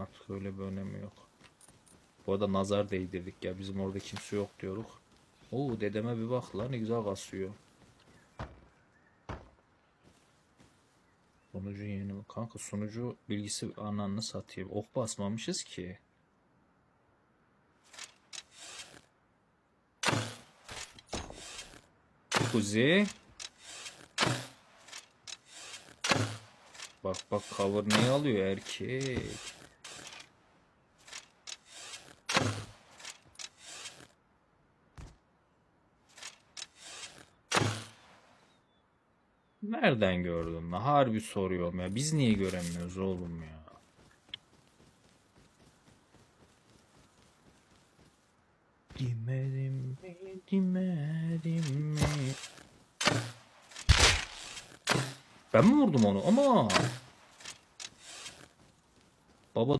artık öyle bir önemi yok. Bu arada nazar değdirdik ya bizim orada kimse yok diyorduk. Oo dedeme bir bak lan ne güzel kasıyor. Sunucu yeni mi? Kanka sunucu bilgisi ananını satayım. Ok basmamışız ki. Kuzi. Bak bak cover neyi alıyor erkek. Nereden gördün? Harbi soruyorum ya. Biz niye göremiyoruz oğlum ya? Demedim mi, demedim mi? Ben mi vurdum onu? Ama